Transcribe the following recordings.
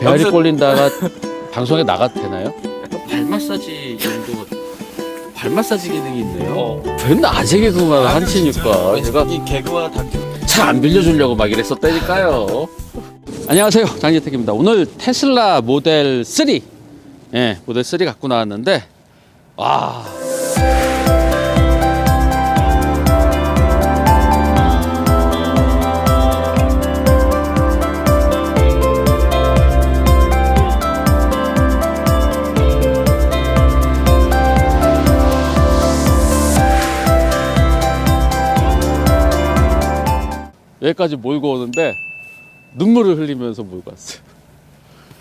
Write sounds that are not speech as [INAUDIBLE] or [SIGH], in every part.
배알이 여기서- 꼴린다가 [LAUGHS] 방송에 나가도 되나요? 약간 발 마사지 정도 발 마사지 기능이 있네요. 어. 맨날 아재 개 그만 하시니까 제가 이 개그와 다큐. 차 안 빌려주려고 막 이랬었다니까요. 안녕하세요. 장재택입니다. 오늘 테슬라 모델 3. 예, 모델 3 갖고 나왔는데, 와. 여기까지 몰고 오는데 눈물을 흘리면서 몰고 왔어요.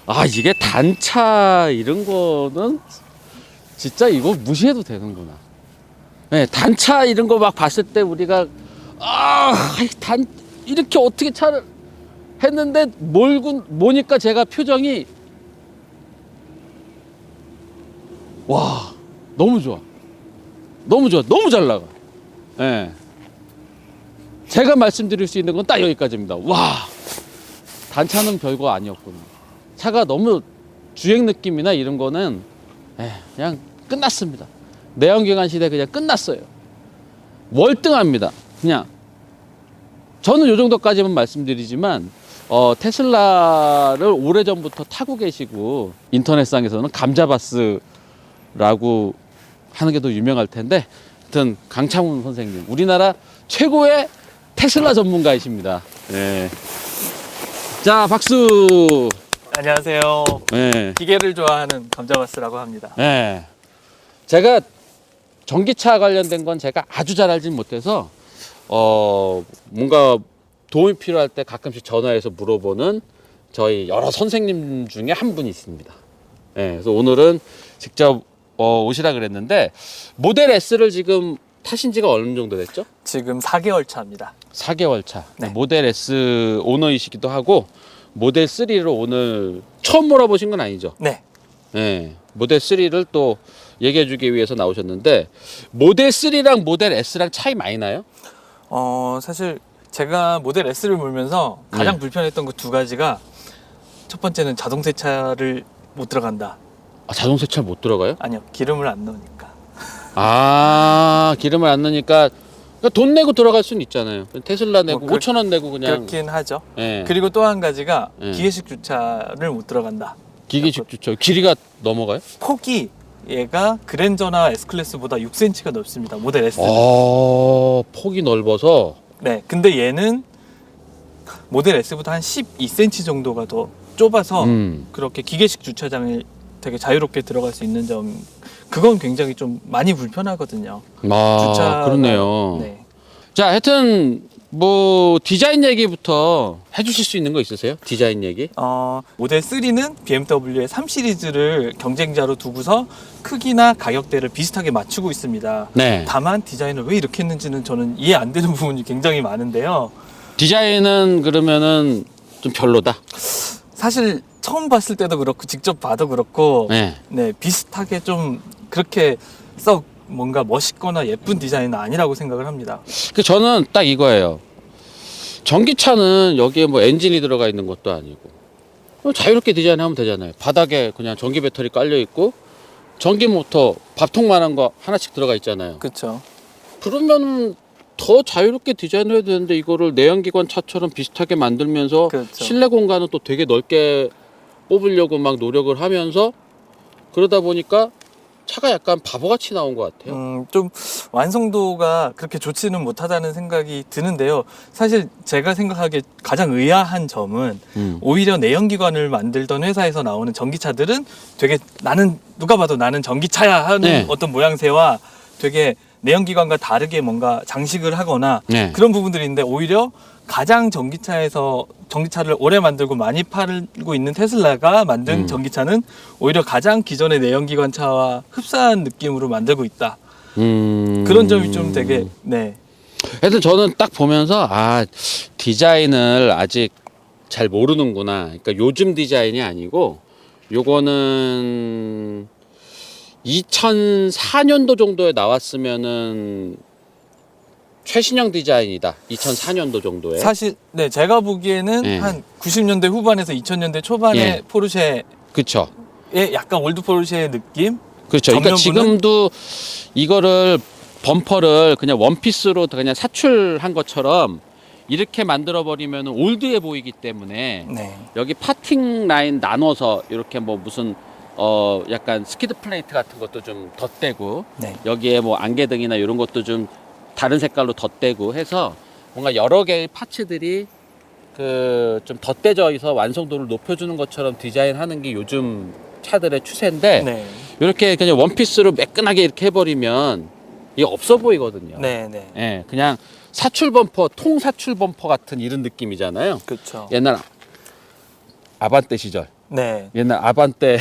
아 이게 단차 이런 거는 진짜 이거 무시해도 되는구나. 네, 단차 이런 거 막 봤을 때 우리가 아 단 이렇게 어떻게 차를 했는데 몰고 모니까 제가 표정이 와 너무 좋아 너무 좋아 너무 잘 나가. 예. 제가 말씀드릴 수 있는 건 딱 여기까지입니다. 와, 단차는 별거 아니었군요. 차가 너무 주행 느낌이나 이런 거는 에, 그냥 끝났습니다. 내연기관 시대 그냥 끝났어요. 월등합니다. 그냥 저는 요 정도까지만 말씀드리지만 어, 테슬라를 오래 전부터 타고 계시고 인터넷상에서는 감자바스라고 하는 게 더 유명할 텐데, 하여튼 강창훈 선생님, 우리나라 최고의 테슬라 전문가이십니다. 네. 자, 박수. 안녕하세요. 네. 기계를 좋아하는 감자바스라고 합니다. 네. 제가 전기차 관련된 건 제가 아주 잘 알진 못해서 어 뭔가 도움이 필요할 때 가끔씩 전화해서 물어보는 저희 여러 선생님 중에 한 분이 있습니다. 네, 그래서 오늘은 직접 어, 오시라 그랬는데 모델 S를 지금 타신 지가 어느 정도 됐죠? 지금 4개월 차입니다. 4개월 차. 네. 모델 S 오너이시기도 하고 모델 3를 오늘 처음 몰아보신 건 아니죠? 네. 네. 모델 3를 또 얘기해 주기 위해서 나오셨는데 모델 3랑 모델 S랑 차이 많이 나요? 어, 사실 제가 모델 S를 몰면서 가장 네. 불편했던 그 두 가지가 첫 번째는 자동 세차를 못 들어간다. 아, 자동 세차 못 들어가요? 아니요. 기름을 안 넣으니까. 아, 기름을 안 넣으니까 그러니까 돈 내고 들어갈 수는 있잖아요. 테슬라 내고 뭐 그렇- 5천 원 내고 그냥 그렇긴 하죠. 예. 그리고 또 한 가지가 네. 기계식 주차를 못 들어간다. 기계식 주차 길이가 넘어가요? 폭이 얘가 그랜저나 S클래스보다 6cm가 넓습니다. 모델 S. 어, 폭이 넓어서 네. 근데 얘는 모델 S보다 한 12cm 정도가 더 좁아서 음. 그렇게 기계식 주차장에 되게 자유롭게 들어갈 수 있는 점 그건 굉장히 좀 많이 불편하거든요. 아, 주차가- 그렇네요. 네. 자, 하여튼 뭐 디자인 얘기부터 해주실 수 있는 거 있으세요? 디자인 얘기? 어, 모델 3는 BMW의 3 시리즈를 경쟁자로 두고서 크기나 가격대를 비슷하게 맞추고 있습니다. 네. 다만 디자인을 왜 이렇게 했는지는 저는 이해 안 되는 [LAUGHS] 부분이 굉장히 많은데요. 디자인은 그러면은 좀 별로다. 사실 처음 봤을 때도 그렇고 직접 봐도 그렇고 네. 네, 비슷하게 좀 그렇게 썩 뭔가 멋있거나 예쁜 디자인은 아니라고 생각을 합니다. 그 저는 딱 이거예요. 전기차는 여기에 뭐 엔진이 들어가 있는 것도 아니고 자유롭게 디자인하면 되잖아요. 바닥에 그냥 전기 배터리 깔려 있고 전기 모터 밥통만한 거 하나씩 들어가 있잖아요. 그렇죠. 그러면 더 자유롭게 디자인해야 되는데 이거를 내연기관 차처럼 비슷하게 만들면서 그렇죠. 실내 공간은 또 되게 넓게 뽑으려고 막 노력을 하면서 그러다 보니까 차가 약간 바보같이 나온 것 같아요. 음, 좀 완성도가 그렇게 좋지는 못하다는 생각이 드는데요. 사실 제가 생각하기에 가장 의아한 점은 음. 오히려 내연기관을 만들던 회사에서 나오는 전기차들은 되게 나는 누가 봐도 나는 전기차야 하는 네. 어떤 모양새와 되게 내연기관과 다르게 뭔가 장식을 하거나 네. 그런 부분들인데 오히려 가장 전기차에서 전기차를 오래 만들고 많이 팔고 있는 테슬라가 만든 음. 전기차는 오히려 가장 기존의 내연기관 차와 흡사한 느낌으로 만들고 있다. 음. 그런 점이 좀 되게 네. 하여튼 저는 딱 보면서 아 디자인을 아직 잘 모르는구나. 그러니까 요즘 디자인이 아니고 요거는 2004년도 정도에 나왔으면은 최신형 디자인이다. 2004년도 정도에. 사실 네 제가 보기에는 예. 한 90년대 후반에서 2000년대 초반의 예. 포르쉐의 그렇죠. 약간 올드 포르쉐의 느낌. 그렇죠. 그러니까 전면부는? 지금도 이거를 범퍼를 그냥 원피스로 그냥 사출한 것처럼 이렇게 만들어 버리면 올드해 보이기 때문에 네. 여기 파팅 라인 나눠서 이렇게 뭐 무슨 어 약간 스키드 플레이트 같은 것도 좀 덧대고 네. 여기에 뭐 안개등이나 이런 것도 좀 다른 색깔로 덧대고 해서 뭔가 여러 개의 파츠들이 그 좀 덧대져 있어 완성도를 높여주는 것처럼 디자인하는 게 요즘 차들의 추세인데 네. 이렇게 그냥 원피스로 매끈하게 이렇게 해버리면 이게 없어 보이거든요. 네. 네. 예, 그냥 사출 범퍼, 통 사출 범퍼 같은 이런 느낌이잖아요. 그렇죠. 옛날 아반떼 시절, 네. 옛날 아반떼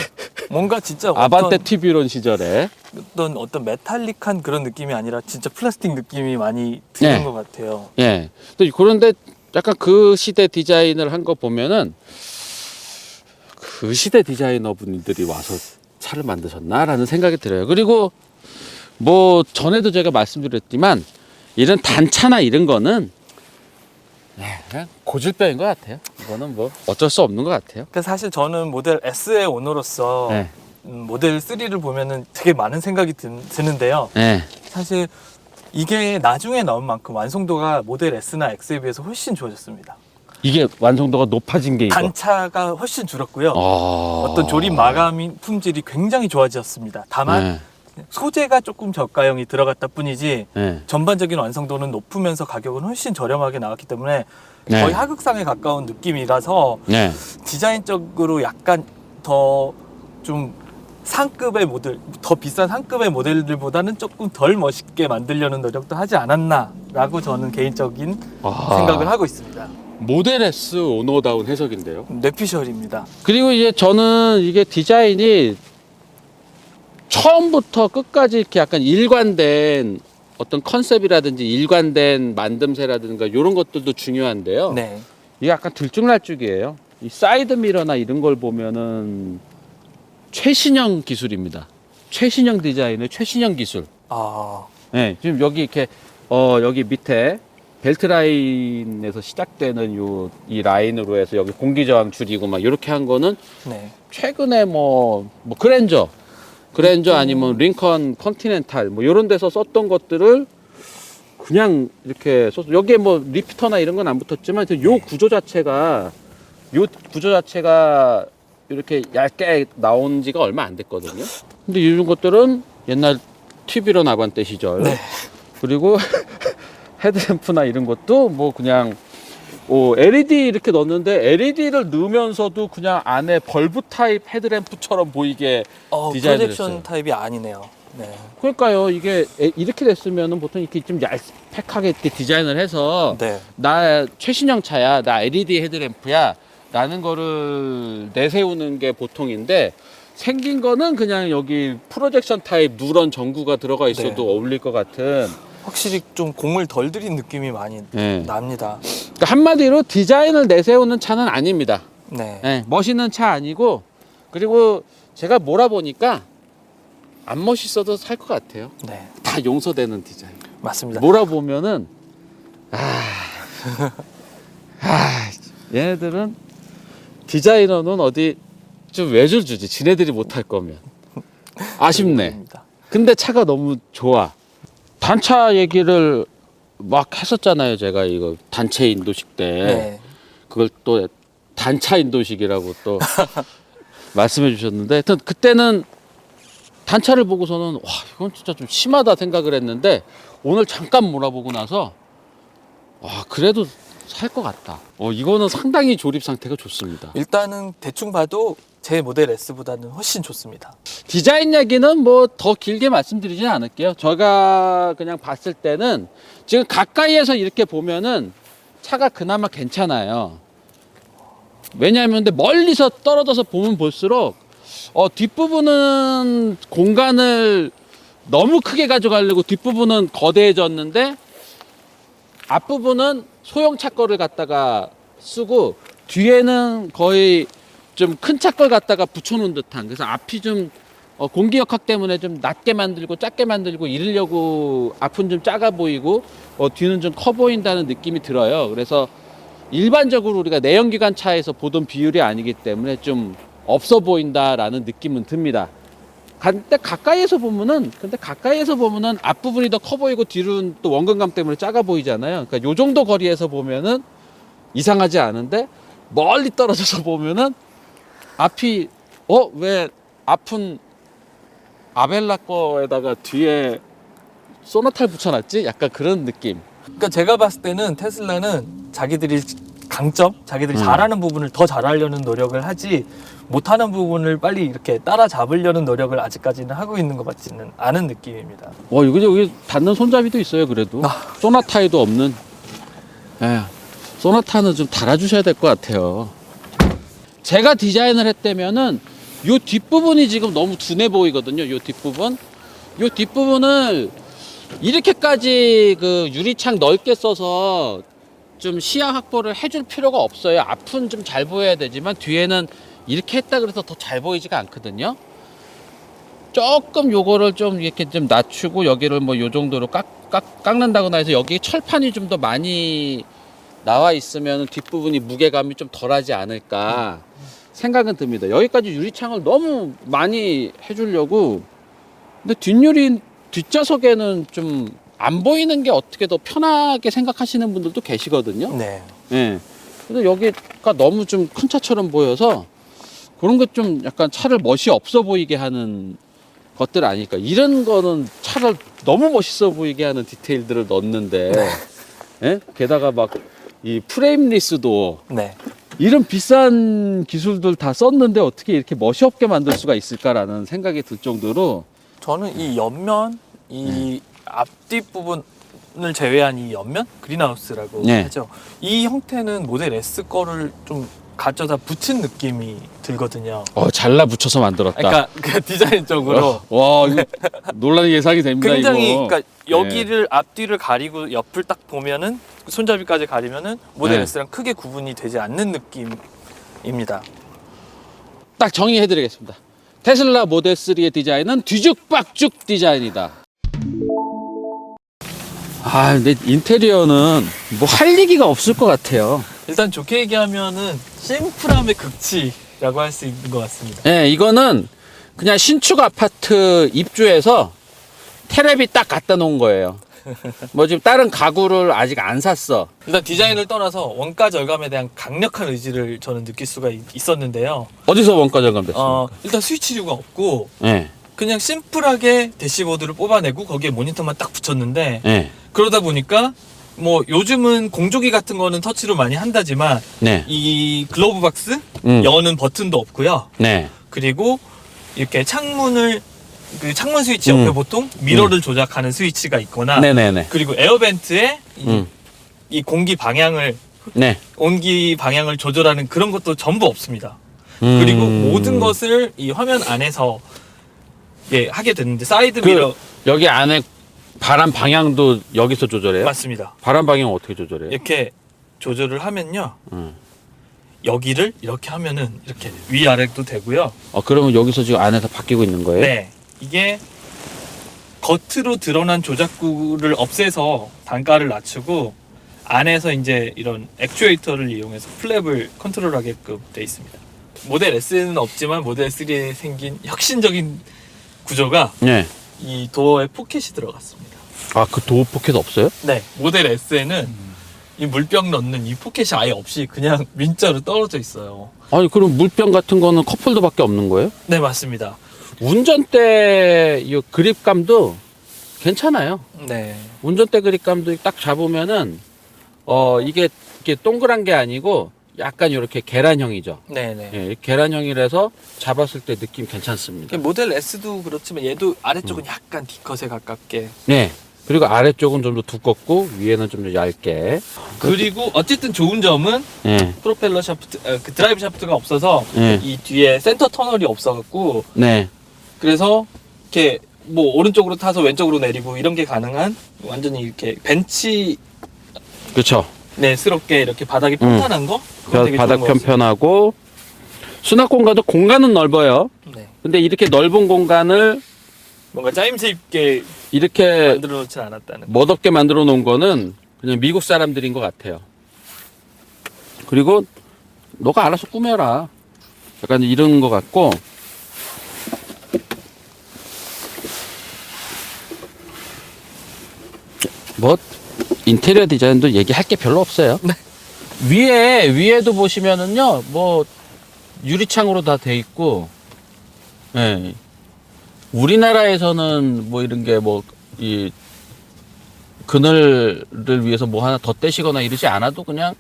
뭔가 진짜 [LAUGHS] 아반떼 어떤, TV론 시절에 어떤 어떤 메탈릭한 그런 느낌이 아니라 진짜 플라스틱 느낌이 많이 드는 네. 것 같아요. 예. 또 그런데 약간 그 시대 디자인을 한 거 보면은 그 시대 디자이너 분들이 와서 차를 만드셨나라는 생각이 들어요. 그리고 뭐 전에도 제가 말씀드렸지만 이런 단차나 이런 거는 네, 그냥 고질병인 것 같아요. 이거는 뭐 어쩔 수 없는 것 같아요. 그 사실 저는 모델 S의 오너로서 네. 음, 모델 3를 보면은 되게 많은 생각이 드, 드는데요. 네. 사실 이게 나중에 나온 만큼 완성도가 모델 S나 X에 비해서 훨씬 좋아졌습니다. 이게 완성도가 높아진 게 이거. 단차가 훨씬 줄었고요. 어... 어떤 조립 마감 품질이 굉장히 좋아졌습니다. 다만 네. 소재가 조금 저가형이 들어갔다 뿐이지 네. 전반적인 완성도는 높으면서 가격은 훨씬 저렴하게 나왔기 때문에 네. 거의 하극상에 가까운 느낌이라서 네. 디자인적으로 약간 더 좀 상급의 모델, 더 비싼 상급의 모델들보다는 조금 덜 멋있게 만들려는 노력도 하지 않았나라고 저는 개인적인 아. 생각을 하고 있습니다. 모델 S 오너다운 해석인데요. 뇌피셜입니다. 그리고 이제 저는 이게 디자인이 처음부터 끝까지 이렇게 약간 일관된 어떤 컨셉이라든지 일관된 만듦새라든가 이런 것들도 중요한데요. 네. 이게 약간 들쭉날쭉이에요. 이 사이드 미러나 이런 걸 보면은 최신형 기술입니다. 최신형 디자인의 최신형 기술. 아, 네, 지금 여기 이렇게 어 여기 밑에 벨트 라인에서 시작되는 요 이 라인으로 해서 여기 공기 저항 줄이고 막 이렇게 한 거는 네. 최근에 뭐, 뭐 그랜저, 그랜저 아니면 링컨 컨티넨탈 뭐 이런 데서 썼던 것들을 그냥 이렇게 썼 여기에 뭐 리피터나 이런 건 안 붙었지만 하여튼 요 구조 자체가 요 구조 자체가 이렇게 얇게 나온 지가 얼마 안 됐거든요. 근데 이런 것들은 옛날 TV로 나간 때 시절 네. 그리고 [LAUGHS] 헤드램프나 이런 것도 뭐 그냥 오, LED 이렇게 넣었는데 LED를 넣으면서도 그냥 안에 벌브 타입 헤드램프처럼 보이게 어, 디자인을 프로젝션 했어요. 타입이 아니네요. 네. 그러니까요 이게 에- 이렇게 됐으면은 보통 이렇게 좀 얄팍하게 이렇게 디자인을 해서 네. 나 최신형 차야 나 LED 헤드램프야 라는 거를 내세우는 게 보통인데 생긴 거는 그냥 여기 프로젝션 타입 누런 전구가 들어가 있어도 네. 어울릴 것 같은 확실히 좀 공을 덜 들인 느낌이 많이 네. 납니다. 그러니까 한마디로 디자인을 내세우는 차는 아닙니다 네. 네, 멋있는 차 아니고 그리고 제가 몰아보니까 안 멋있어도 살 것 같아요. 네. 다 용서되는 디자인. 맞습니다. 몰아보면은 아, 아 얘네들은 디자이너는 어디 좀 외줄 주지. 지네들이 못할 거면 아쉽네. 근데 차가 너무 좋아. 단차 얘기를 막 했었잖아요. 제가 이거 단체 인도식 때. 네. 그걸 또 단차 인도식이라고 또 [LAUGHS] 말씀해 주셨는데 하여튼 그때는 단차를 보고서는 와 이건 진짜 좀 심하다 생각을 했는데 오늘 잠깐 몰아보고 나서 와 그래도 살 것 같다 어 이거는 상당히 조립 상태가 좋습니다 일단은 대충 봐도 제 모델 S보다는 훨씬 좋습니다. 디자인 얘기는 뭐 더 길게 말씀드리진 않을게요 제가 그냥 봤을 때는 지금 가까이에서 이렇게 보면은 차가 그나마 괜찮아요 왜냐하면 근데 멀리서 떨어져서 보면 볼수록 어, 뒷부분은 공간을 너무 크게 가져가려고 뒷부분은 거대해졌는데 앞부분은 소형차 거를 갖다가 쓰고 뒤에는 거의 좀 큰 차걸 갖다가 붙여놓은 듯한 그래서 앞이 좀 어, 공기 역학 때문에 좀 낮게 만들고 작게 만들고 이러려고 앞은 좀 작아 보이고 어, 뒤는 좀 커 보인다는 느낌이 들어요. 그래서 일반적으로 우리가 내연기관 차에서 보던 비율이 아니기 때문에 좀 없어 보인다라는 느낌은 듭니다. 근데 가까이에서 보면은 근데 가까이에서 보면은 앞부분이 더 커 보이고 뒤로는 또 원근감 때문에 작아 보이잖아요. 그러니까 요 정도 거리에서 보면은 이상하지 않은데 멀리 떨어져서 보면은 앞이 어왜 앞은 아벨라 거에다가 뒤에 소나타를 붙여놨지? 약간 그런 느낌. 그러니까 제가 봤을 때는 테슬라는 자기들이 강점, 자기들이 음. 잘하는 부분을 더 잘하려는 노력을 하지 못하는 부분을 빨리 이렇게 따라잡으려는 노력을 아직까지는 하고 있는 것 같지는 않은 느낌입니다. 와 여기 여기 닿는 손잡이도 있어요. 그래도 아. 소나타에도 없는. 에 소나타는 좀 달아주셔야 될 것 같아요. 제가 디자인을 했다면은 요 뒷부분이 지금 너무 둔해 보이거든요. 요 뒷부분. 요 뒷부분을 이렇게까지 그 유리창 넓게 써서 좀 시야 확보를 해줄 필요가 없어요. 앞은 좀 잘 보여야 되지만 뒤에는 이렇게 했다 그래서 더 잘 보이지가 않거든요. 조금 요거를 좀 이렇게 좀 낮추고 여기를 뭐 요 정도로 깎, 깎, 깎는다거나 해서 여기 철판이 좀 더 많이 나와 있으면 뒷부분이 무게감이 좀 덜하지 않을까 생각은 듭니다. 여기까지 유리창을 너무 많이 해주려고 근데 뒷유리 뒷좌석에는 좀 안 보이는 게 어떻게 더 편하게 생각하시는 분들도 계시거든요. 네. 예. 근데 여기가 너무 좀 큰 차처럼 보여서 그런 것 좀 약간 차를 멋이 없어 보이게 하는 것들 아닐까. 이런 거는 차를 너무 멋있어 보이게 하는 디테일들을 넣었는데, 예? 게다가 막 이 프레임리스도 네. 이런 비싼 기술들 다 썼는데 어떻게 이렇게 멋이 없게 만들 수가 있을까라는 생각이 들 정도로 저는 이 옆면, 이 앞뒤 부분을 제외한 이 옆면 그린하우스라고 네. 하죠. 이 형태는 모델 S 거를 좀 가져다 붙인 느낌이 들거든요. 어, 잘라 붙여서 만들었다. 그러니까 그 디자인적으로 어, 와, 이거 논란이 예상이 됩니다. 굉장히 이거. 그러니까 여기를 앞뒤를 가리고 옆을 딱 보면은 손잡이까지 가리면은 모델 네. S랑 크게 구분이 되지 않는 느낌입니다. 딱 정의해드리겠습니다. 테슬라 모델 3의 디자인은 뒤죽박죽 디자인이다. 아, 근데 인테리어는 뭐 할 얘기가 없을 것 같아요. 일단 좋게 얘기하면은 심플함의 극치라고 할 수 있는 것 같습니다. 예, 이거는 그냥 신축 아파트 입주해서 테레비 딱 갖다 놓은 거예요. 뭐 지금 다른 가구를 아직 안 샀어. 일단 디자인을 떠나서 원가 절감에 대한 강력한 의지를 저는 느낄 수가 있- 있었는데요. 어디서 원가 절감됐어요? 어, 일단 스위치류가 없고 예, 그냥 심플하게 대시보드를 뽑아내고 거기에 모니터만 딱 붙였는데 예, 그러다 보니까 뭐 요즘은 공조기 같은 거는 터치로 많이 한다지만 네, 이 글로브 박스 음, 여는 버튼도 없고요. 네, 그리고 이렇게 창문을 그 창문 스위치 옆에 음. 보통 미러를 조작하는 스위치가 있거나 네네네, 그리고 에어벤트에 이, 음, 이 공기 방향을 네. 온기 방향을 조절하는 그런 것도 전부 없습니다. 음. 그리고 모든 것을 이 화면 안에서 예 하게 되는데 사이드 그- 미러 여기 안에 바람 방향도 여기서 조절해요? 맞습니다. 바람 방향 어떻게 조절해요? 이렇게 조절을 하면요 음. 여기를 이렇게 하면은 이렇게 위아래도 되고요. 어, 그러면 여기서 지금 안에서 바뀌고 있는 거예요? 네 이게 겉으로 드러난 조작구를 없애서 단가를 낮추고 안에서 이제 이런 액추에이터를 이용해서 플랩을 컨트롤하게끔 돼 있습니다. 모델 S는 없지만 모델 3에 생긴 혁신적인 구조가 네. 이 도어에 포켓이 들어갔습니다. 아, 그 도어 포켓 없어요? 네. 모델 S에는 이 물병 넣는 이 포켓이 아예 없이 그냥 민자로 떨어져 있어요. 아니, 그럼 물병 같은 거는 컵홀더밖에 없는 거예요? 네, 맞습니다. 운전대 이 그립감도 괜찮아요. 네. 운전대 그립감도 딱 잡으면은 어 이게 이게 동그란 게 아니고 약간 이렇게 계란형이죠. 네네. 예, 계란형이라서 잡았을 때 느낌 괜찮습니다. 모델 S도 그렇지만 얘도 아래쪽은 약간 D컷에 가깝게. 네. 그리고 아래쪽은 좀 더 두껍고 위에는 좀 더 얇게. 그리고 어쨌든 좋은 점은 예. 프로펠러 샤프트, 어, 그 드라이브 샤프트가 없어서 예. 이 뒤에 센터 터널이 없어갖고 네. 그래서 이렇게 뭐 오른쪽으로 타서 왼쪽으로 내리고 이런 게 가능한 완전히 이렇게 벤치 그렇죠. 네스럽게 이렇게 바닥이 음. 평탄한 거 그건 되게 바닥 좋은 것 같습니다. 편편하고 수납 공간도 공간은 넓어요. 네. 근데 이렇게 넓은 공간을 뭔가 짜임새 있게 이렇게 만들어 놓진 않았다는. 멋없게 만들어 놓은 거는 그냥 미국 사람들인 것 같아요. 그리고 너가 알아서 꾸며라. 약간 이런 것 같고. 뭐 인테리어 디자인도 얘기할 게 별로 없어요. 네. 위에 위에도 보시면은요, 뭐 유리창으로 다 돼 있고, 예. 우리나라에서는 뭐 이런 게 뭐 이 그늘을 위해서 뭐 하나 더 떼시거나 이러지 않아도 그냥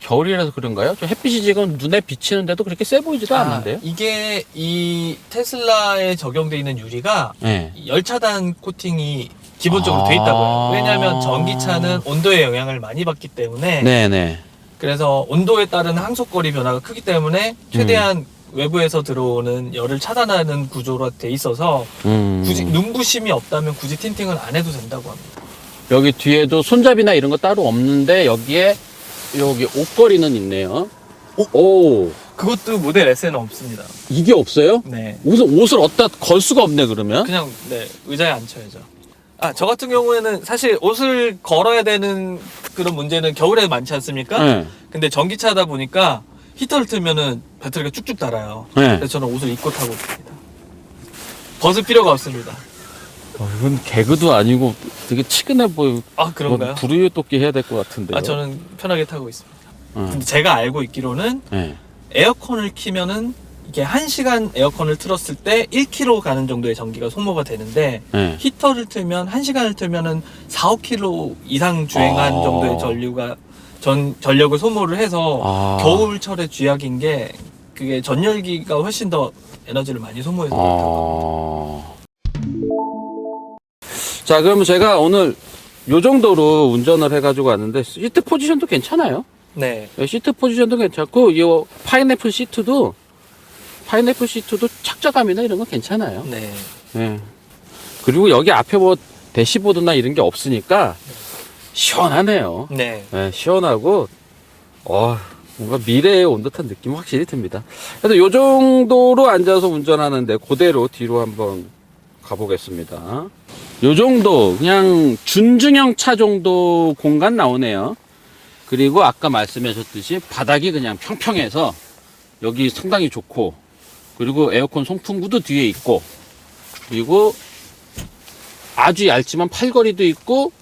겨울이라서 그런가요? 저 햇빛이 지금 눈에 비치는데도 그렇게 세 보이지도 않는데요? 이게 이 테슬라에 적용돼 있는 유리가 네. 열차단 코팅이 기본적으로 돼 아. 있다고요. 왜냐하면 전기차는 온도의 영향을 많이 받기 때문에 네네. 그래서 온도에 따른 항속거리 변화가 크기 때문에 최대한 외부에서 들어오는 열을 차단하는 구조로 돼 있어서 음. 굳이 눈부심이 없다면 굳이 틴팅을 안 해도 된다고 합니다. 여기 뒤에도 손잡이나 이런 거 따로 없는데 여기에 여기 옷걸이는 있네요. 오, 그것도 모델 S에는 없습니다. 이게 없어요? 네. 옷을, 옷을 어디다 걸 수가 없네 그러면? 그냥 네 의자에 앉혀야죠. 아 저 같은 경우에는 사실 옷을 걸어야 되는 그런 문제는 겨울에 많지 않습니까? 네. 근데 전기차다 보니까 히터를 틀면은 배터리가 쭉쭉 달아요. 네. 그래서 저는 옷을 입고 타고 있습니다. 벗을 필요가 없습니다. 어, 이건 개그도 아니고 되게 치근해 보여. 아 그런가요? 뭐 불우유 돕기 해야 될 것 같은데요. 아 저는 편하게 타고 있습니다. 어. 근데 제가 알고 있기로는 네. 에어컨을 키면은 이게 1시간 에어컨을 틀었을 때 1km 가는 정도의 전기가 소모가 되는데 네. 히터를 틀면 1시간을 틀면은 4, 5km 이상 주행한 아. 정도의 전류가 전 전력을 소모를 해서 아. 겨울철에 쥐약인 게 그게 전열기가 훨씬 더 에너지를 많이 소모해서 그렇다고. 아... 자, 그러면 제가 오늘 요 정도로 운전을 해가지고 왔는데 시트 포지션도 괜찮아요. 네. 네, 시트 포지션도 괜찮고 이 파인애플 시트도 파인애플 시트도 착자감이나 이런 거 괜찮아요. 네. 예. 그리고 여기 앞에 뭐 대시보드나 이런 게 없으니까 시원하네요. 네. 예, 시원하고 어, 뭔가 미래에 온 듯한 느낌이 확실히 듭니다. 그래서 요 정도로 앉아서 운전하는데 그대로 뒤로 한번 가보겠습니다. 요 정도 그냥 준중형 차 정도 공간 나오네요. 그리고 아까 말씀하셨듯이 바닥이 그냥 평평해서 여기 상당히 좋고 그리고 에어컨 송풍구도 뒤에 있고 그리고 아주 얇지만 팔걸이도 있고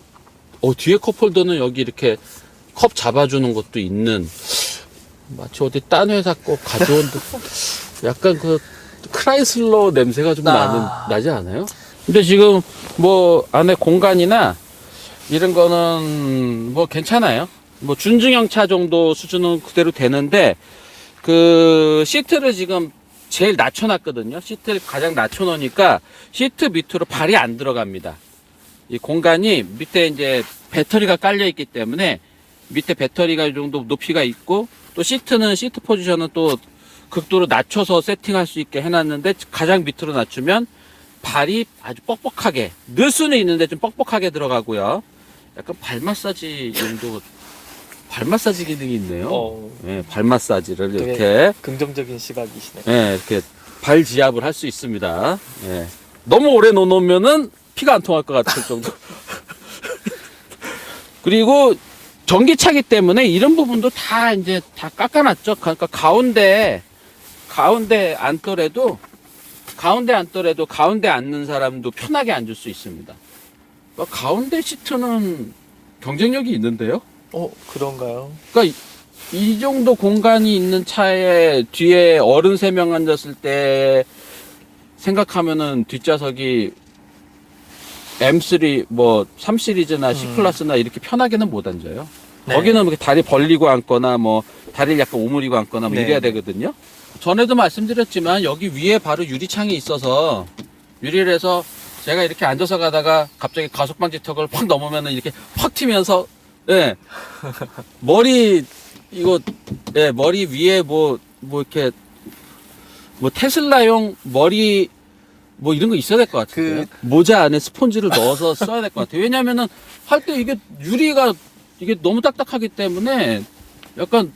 어, 뒤에 컵홀더는 여기 이렇게 컵 잡아주는 것도 있는 마치 어디 딴 회사 거 가져온 듯 [LAUGHS] 약간 그 크라이슬러 냄새가 좀 아. 나는 나지 않아요? 근데 지금 뭐 안에 공간이나 이런 거는 뭐 괜찮아요. 뭐 준중형 차 정도 수준은 그대로 되는데 그 시트를 지금 제일 낮춰놨거든요. 시트를 가장 낮춰놓으니까 시트 밑으로 발이 안 들어갑니다. 이 공간이 밑에 이제 배터리가 깔려 있기 때문에 밑에 배터리가 이 정도 높이가 있고 또 시트는 시트 포지션은 또 극도로 낮춰서 세팅할 수 있게 해놨는데 가장 밑으로 낮추면 발이 아주 뻑뻑하게 늘 수는 있는데 좀 뻑뻑하게 들어가고요. 약간 발 마사지 용도 발 마사지 기능이 있네요. 어, 예, 발 마사지를 되게 이렇게 긍정적인 시각이시네. 예, 이렇게 발 지압을 할 수 있습니다. 예. 너무 오래 놓으면은 피가 안 통할 것 같을 정도. [LAUGHS] 그리고 전기차기 때문에 이런 부분도 다 이제 다 깎아놨죠. 그러니까 가운데 가운데 앉더라도 가운데 앉더라도 가운데 앉는 사람도 편하게 앉을 수 있습니다. 그러니까 가운데 시트는 경쟁력이 있는데요. 어, 그런가요? 그러니까 이- 이 정도 공간이 있는 차에 뒤에 어른 세 명 앉았을 때 생각하면은 뒷좌석이 M3 뭐 3 시리즈나 C 음. 클래스나 이렇게 편하게는 못 앉아요. 네. 거기는 이렇게 다리 벌리고 앉거나 뭐 다리를 약간 오므리고 앉거나 뭐 네. 이래야 되거든요. 전에도 말씀드렸지만 여기 위에 바로 유리창이 있어서 유리를 해서 제가 이렇게 앉아서 가다가 갑자기 가속 방지 턱을 확 넘으면은 이렇게 팍 튀면서 예. 머리 이거 예, 머리 위에 뭐 뭐 이렇게 뭐 테슬라용 머리 뭐 이런 거 있어야 될 것 같아요. 그- 모자 안에 스폰지를 넣어서 써야 될 것 같아요. 왜냐면은 할 때 이게 유리가 이게 너무 딱딱하기 때문에 약간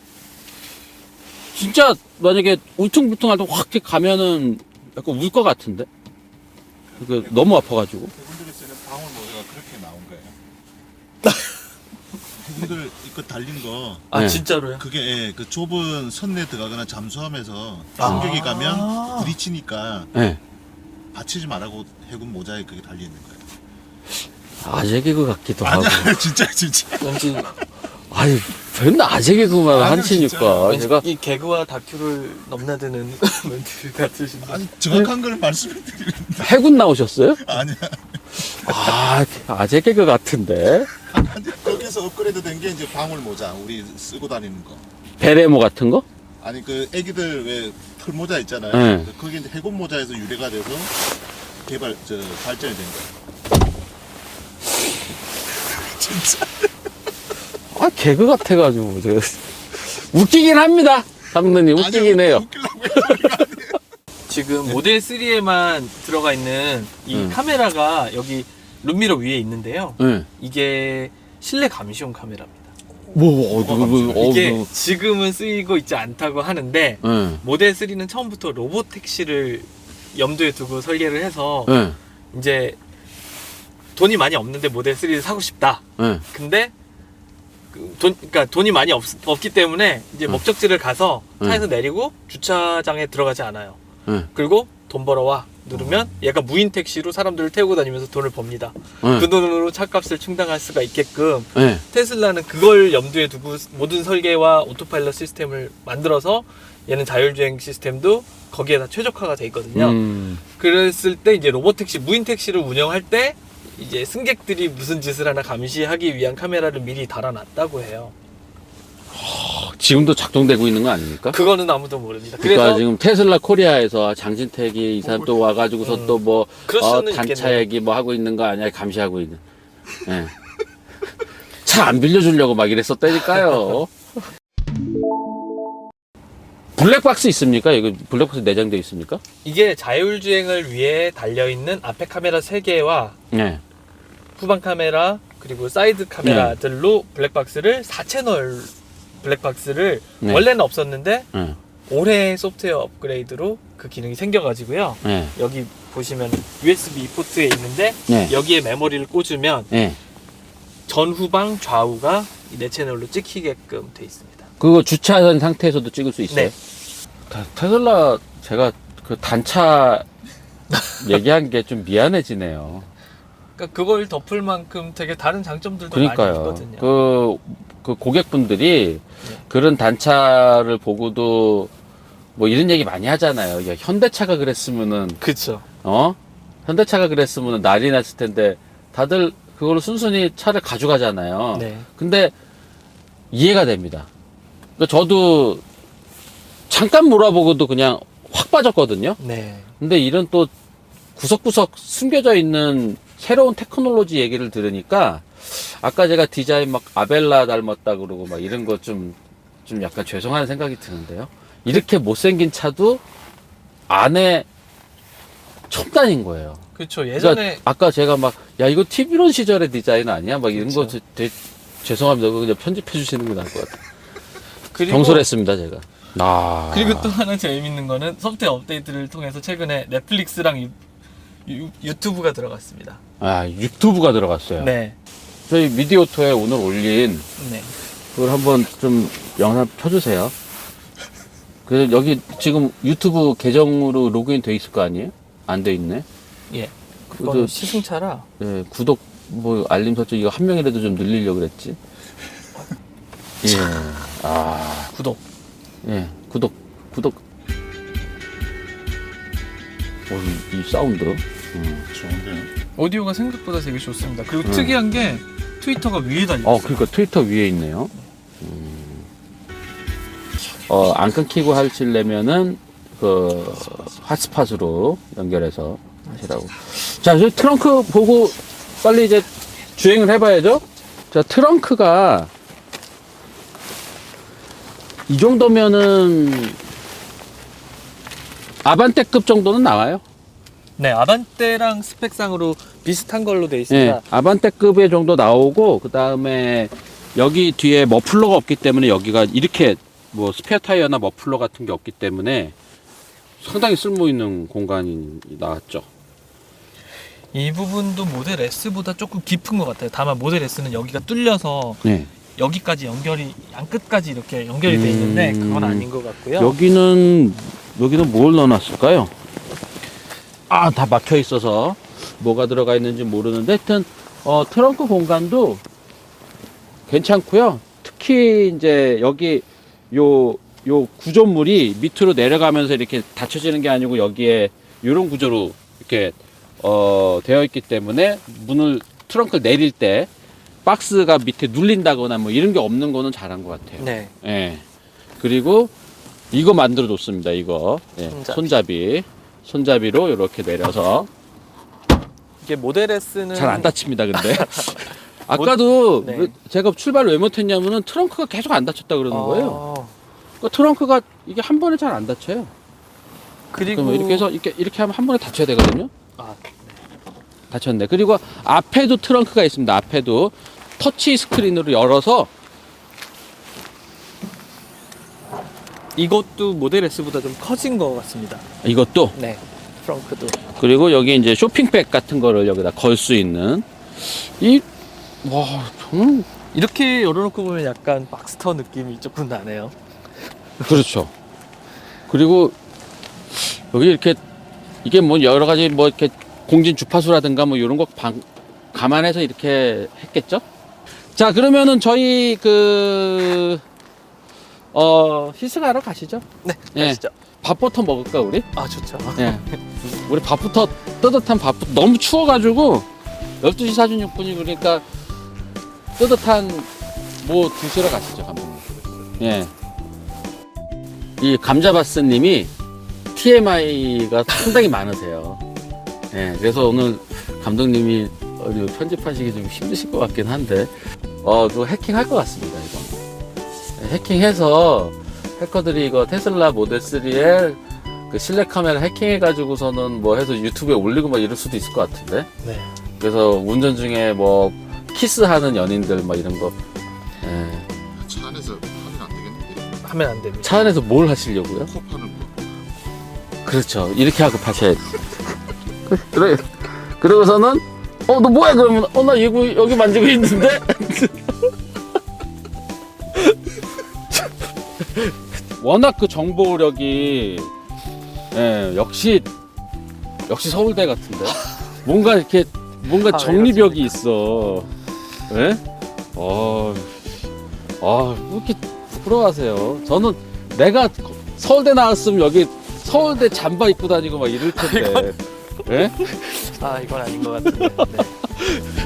진짜 만약에 울퉁불퉁할 때 확 이렇게 가면은 약간 울 것 같은데. 그 너무 아파가지고. 그분들이 쓰는 방울 모드가 그렇게 나온 거예요. [LAUGHS] 그분들 이거 달린 거 아 네. 진짜로요? 그게 예, 그 좁은 선내 들어가거나 잠수하면서 아. 충격이 가면 부딪히니까 예. 받치지 말라고 해군 모자에 그게 달려 있는 거예요. 아재 개그 같기도 하고. 아니야 진짜 진짜. 왠지, 아니, 맨날 아재 개그만 하시니까. 왠지 제가 이 개그와 다큐를 넘나드는 [LAUGHS] 멘트 같으신데. 아니 정확한 걸 말씀을 드리는 해군 나오셨어요? 아니야. 아, 아재 개그 같은데. 아니, 거기서 업그레이드 된 게 이제 방울 모자 우리 쓰고 다니는 거. 베레모 같은 거? 아니 그 애기들 왜 털 모자 있잖아요. 네. 그게 이제 해군 모자에서 유래가 돼서 개발 저 발전이 된 거예요. [LAUGHS] 진짜. 아, 개그 같아가지고. 제가 웃기긴 합니다. 감독님, 웃기긴 아니요, 해요. 지금 모델 3에만 들어가 있는 이 음. 카메라가 여기 룸미러 위에 있는데요. 예. 이게 실내 감시용 카메라입니다. 뭐, 어, 뭐, 뭐, 어, 이게 뭐. 지금은 쓰이고 있지 않다고 하는데 예. 모델 3는 처음부터 로봇 택시를 염두에 두고 설계를 해서 예. 이제 돈이 많이 없는데 모델 3를 사고 싶다. 예. 근데 그 돈, 그러니까 돈이 많이 없, 없기 때문에 이제 응. 목적지를 가서 응. 차에서 내리고 주차장에 들어가지 않아요. 예. 그리고 돈 벌어와 누르면 얘가 무인 택시로 사람들을 태우고 다니면서 돈을 법니다. 예. 그 돈으로 차값을 충당할 수가 있게끔 예. 테슬라는 그걸 염두에 두고 모든 설계와 오토파일럿 시스템을 만들어서 얘는 자율주행 시스템도 거기에 다 최적화가 돼 있거든요. 음. 그랬을 때 이제 로봇 택시, 무인 택시를 운영할 때 이제 승객들이 무슨 짓을 하나 감시하기 위한 카메라를 미리 달아놨다고 해요. 지금도 작동되고 있는 거 아닙니까? 그거는 아무도 모릅니다. 그러니까 그래서 지금 테슬라 코리아에서 장진택이 이 사람 또 와가지고서 음. 또뭐 그럴 어, 수는 단차 있겠네요. 얘기 뭐 하고 있는 거 아니야 감시하고 있는. 예. [LAUGHS] 차 안 빌려주려고 막 이랬었다니까요. 블랙박스 있습니까? 이거 블랙박스 내장돼 있습니까? 이게 자율주행을 위해 달려있는 앞에 카메라 3개와 네. 후방 카메라 그리고 사이드 카메라들로 블랙박스를 4채널 블랙박스를 네. 원래는 없었는데 네. 올해 소프트웨어 업그레이드로 그 기능이 생겨가지고요. 네. 여기 보시면 USB 포트에 있는데 네. 여기에 메모리를 꽂으면 네. 전후방 좌우가 이네 채널로 찍히게끔 돼 있습니다. 그거 주차한 상태에서도 찍을 수 있어요? 네. 다- 테슬라 제가 그 단차 [LAUGHS] 얘기한 게 좀 미안해지네요. 그러니까 그걸 덮을 만큼 되게 다른 장점들도 많이 그러니까요. 있거든요. 그, 그 고객분들이 네. 그런 단차를 보고도 뭐 이런 얘기 많이 하잖아요. 야, 현대차가 그랬으면은, 그렇죠. 어? 현대차가 그랬으면은 난리 났을 텐데 다들 그걸로 순순히 차를 가져가잖아요. 네. 근데 이해가 됩니다. 그러니까 저도 잠깐 몰아보고도 그냥 확 빠졌거든요. 네. 근데 이런 또 구석구석 숨겨져 있는 새로운 테크놀로지 얘기를 들으니까 아까 제가 디자인 막 아벨라 닮았다 그러고 막 이런 거 좀 좀 약간 죄송한 생각이 드는데요. 이렇게 못생긴 차도 안에 첨단인 거예요. 그렇죠. 그러니까 예전에 아까 제가 막 야 이거 TV론 시절의 디자인 아니야? 막 이런 거 그쵸. 되게 죄송합니다. 그거 그냥 편집해 주시는 게 나을 것 같아요. 그리고 경솔했습니다 제가. 아 그리고 또 하나 재밌는 거는 소프트웨어 업데이트를 통해서 최근에 넷플릭스랑 유, 유, 유튜브가 들어갔습니다. 아 유튜브가 들어갔어요. 네. 저희 미디오토에 오늘 올린 네. 그걸 한번 좀 영상 켜주세요. 그래서 여기 지금 유튜브 계정으로 로그인 돼 있을 거 아니에요? 안 돼 있네. 예. 그래도 그건 시승차라 예, 구독 뭐 알림 설정 이거 한 명이라도 좀 늘리려고 그랬지. 예. 아, 구독. 예. 구독 구독. 오, 이, 이 사운드. 음. 좋은데요. 오디오가 생각보다 되게 좋습니다. 그리고 음. 특이한 게 트위터가 위에 달려 어. 그러니까 트위터 위에 있네요. 음. 어, 안 끊기고 하시려면은 그 핫스팟으로 연결해서 하시라고. 자, 저 트렁크 보고 빨리 이제 주행을 해봐야죠. 자, 트렁크가 이 정도면은 아반떼급 정도는 나와요. 네, 아반떼랑 스펙상으로 비슷한 걸로 돼 있습니다. 예, 아반떼급의 정도 나오고 그 다음에 여기 뒤에 머플러가 없기 때문에 여기가 이렇게 뭐 스페어 타이어나 머플러 같은 게 없기 때문에 상당히 쓸모 있는 공간이 나왔죠. 이 부분도 모델 S보다 조금 깊은 것 같아요. 다만 모델 S는 여기가 뚫려서 네. 여기까지 연결이 양 끝까지 이렇게 연결이 돼 있는데 음. 그건 아닌 것 같고요. 여기는 여기는 뭘 넣어놨을까요? 아 다 막혀 있어서 뭐가 들어가 있는지 모르는데 하여튼 어, 트렁크 공간도 괜찮고요. 특히 이제 여기 요 요 구조물이 밑으로 내려가면서 이렇게 닫혀지는 게 아니고 여기에 이런 구조로 이렇게 어, 되어 있기 때문에 문을 트렁크를 내릴 때 박스가 밑에 눌린다거나 뭐 이런 게 없는 거는 잘한 것 같아요. 네. 예. 그리고 이거 만들어 줬습니다. 이거 예, 손잡이. 손잡이. 손잡이로 이렇게 내려서 이게 모델 S는 잘안 닫힙니다. 근데 [LAUGHS] 아까도 네. 왜- 제가 출발을 왜 못했냐면은 트렁크가 계속 안 닫혔다 그러는 거예요. 어, 그 트렁크가 이게 한 번에 잘안 닫혀요. 그리고 그러면 이렇게 해서 이렇게 이렇게 하면 한 번에 닫혀야 되거든요. 아, 닫혔네. 그리고 앞에도 트렁크가 있습니다. 앞에도 터치 스크린으로 열어서 이것도 모델 S보다 좀 커진 것 같습니다. 이것도 네. 트렁크도 그리고 여기 이제 쇼핑백 같은 거를 여기다 걸 수 있는 이 와, 저는 이렇게 열어놓고 보면 약간 박스터 느낌이 조금 나네요. 그렇죠. 그리고 여기 이렇게 이게 뭐 여러 가지 뭐 이렇게 공진 주파수라든가 뭐 이런 거 방, 감안해서 이렇게 했겠죠? 자, 그러면은 저희 그 어, 시승하러 가시죠. 네. 예. 가시죠. 밥부터 먹을까 우리? 아 좋죠. 예. 우리 밥부터 뜨뜻한 밥부터 너무 추워가지고 12시 46분이 그러니까 뜨뜻한 뭐 드시러 가시죠 감독님. 예. 이 감자바스님이 TMI가 상당히 많으세요. 예. 그래서 오늘 감독님이 편집하시기 좀 힘드실 것 같긴 한데 어, 또 해킹할 것 같습니다 이거. 예, 해킹해서 해커들이 이거 테슬라 모델 3에 그 실내 카메라 해킹해가지고서는 뭐 해서 유튜브에 올리고 막 이럴 수도 있을 것 같은데. 네. 그래서 운전 중에 뭐 키스하는 연인들 막 이런 거. 예. 차 안에서 하면 안 되겠는데 하면 안 됩니다. 차 안에서 뭘 하시려고요? 코 파는 거 그렇죠. 이렇게 하고 파셔야지. [LAUGHS] 그래. 그러고서는 어 너 뭐야 그러면 어 나 여기 여기 만지고 있는데. [LAUGHS] 워낙 그 정보력이 예, 역시 역시 서울대 같은데 뭔가 이렇게 뭔가 아, 정리벽이 있어. 예? 어, 아, 왜 이렇게 부러워하세요? 저는 내가 서울대 나왔으면 여기 서울대 잠바 입고 다니고 막 이럴 텐데. 예? 아 이건 아닌 것 같은데. 네. [LAUGHS]